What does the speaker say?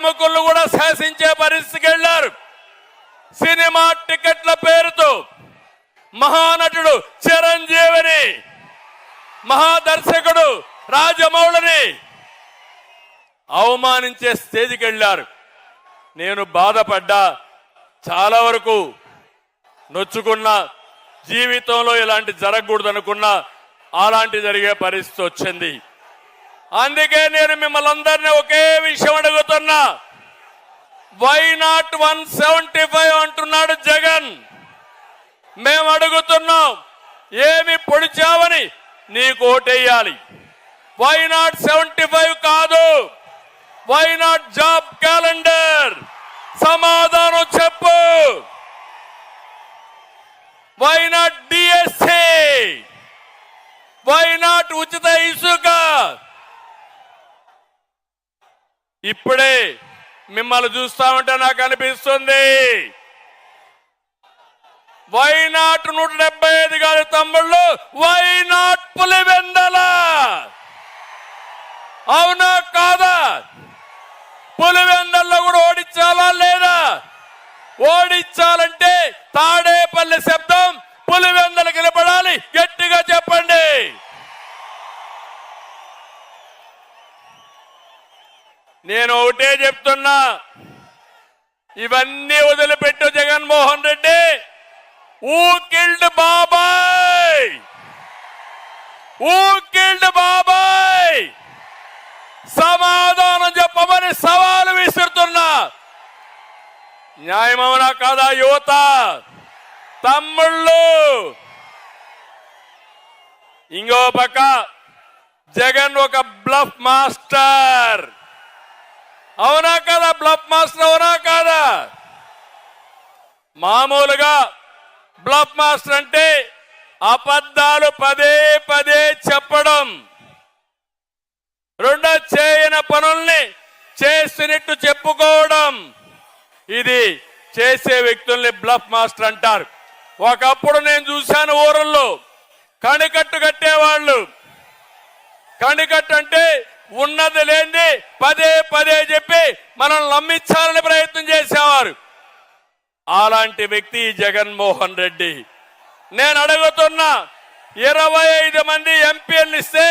ప్రముఖులు కూడా శాసించే పరిస్థితికి వెళ్ళారు. సినిమా టికెట్ల పేరుతో మహానటుడు చిరంజీవిని మహాదర్శకుడు రాజమౌళిని అవమానించే స్టేజ్కి వెళ్ళారు. నేను బాధపడ్డా చాలా వరకు నొచ్చుకున్నా జీవితంలో ఇలాంటి జరగకూడదు అనుకున్నా అలాంటి జరిగే పరిస్థితి వచ్చింది. అందుకే నేను మిమ్మల్ని అందరినీ ఒకే విషయం అడుగుతున్నా. Why not one seventy five అంటున్నాడు జగన్? మేము అడుగుతున్నాం ఏమి పొడిచావని నీకు ఓటేయాలి. వై నాట్ సెవెంటీ ఫైవ్ కాదు? వై నాట్ జాబ్ క్యాలెండర్ సమాధానం చెప్పు. Why not DSC why not ఉచిత ఈ ఇప్పుడే మిమ్మల్ని చూస్తా ఉంటే నాకు అనిపిస్తుంది. వై నాట్ నూట డెబ్బై ఐదు గారి తమ్ముళ్ళు వై నాట్ పులివెందల. అవునా కాదా? పులివెందల్లో కూడా ఓడించాలా లేదా? ఓడించాలంటే తాడేపల్లి శబ్దం పులివెందలు నేను ఒకటే చెప్తున్నా. ఇవన్నీ వదిలిపెట్టు జగన్మోహన్ రెడ్డి. ఊ కిల్డ్ బాబాయ్. ఊ కిల్డ్ బాబాయ్. సమాధానం చెప్పమని సవాలు విసురుతున్నా. న్యాయమవునా కాదా యువత? తమ్ముళ్ళు. ఇంకో పక్క జగన్ ఒక బ్లఫ్ మాస్టర్. అవునా కదా? బ్లఫ్ మాస్టర్ అవునా కాదా? మామూలుగా బ్లఫ్ మాస్టర్ అంటే అబద్ధాలు పదే పదే చెప్పడం. రెండో చేయన పనుల్ని చేసినట్టు చెప్పుకోవడం. ఇది చేసే వ్యక్తుల్ని బ్లఫ్ మాస్టర్ అంటారు. ఒకప్పుడు నేను చూశాను ఊరల్లో. కణికట్టు కట్టేవాళ్ళు. కణికట్టు అంటే ఉన్నది లేని పదే పదే చెప్పి మనం నమ్మించాలని ప్రయత్నం చేసేవారు. అలాంటి వ్యక్తి జగన్మోహన్ రెడ్డి. నేను అడుగుతున్నా ఇరవై ఐదు మంది ఎంపీలు ఇస్తే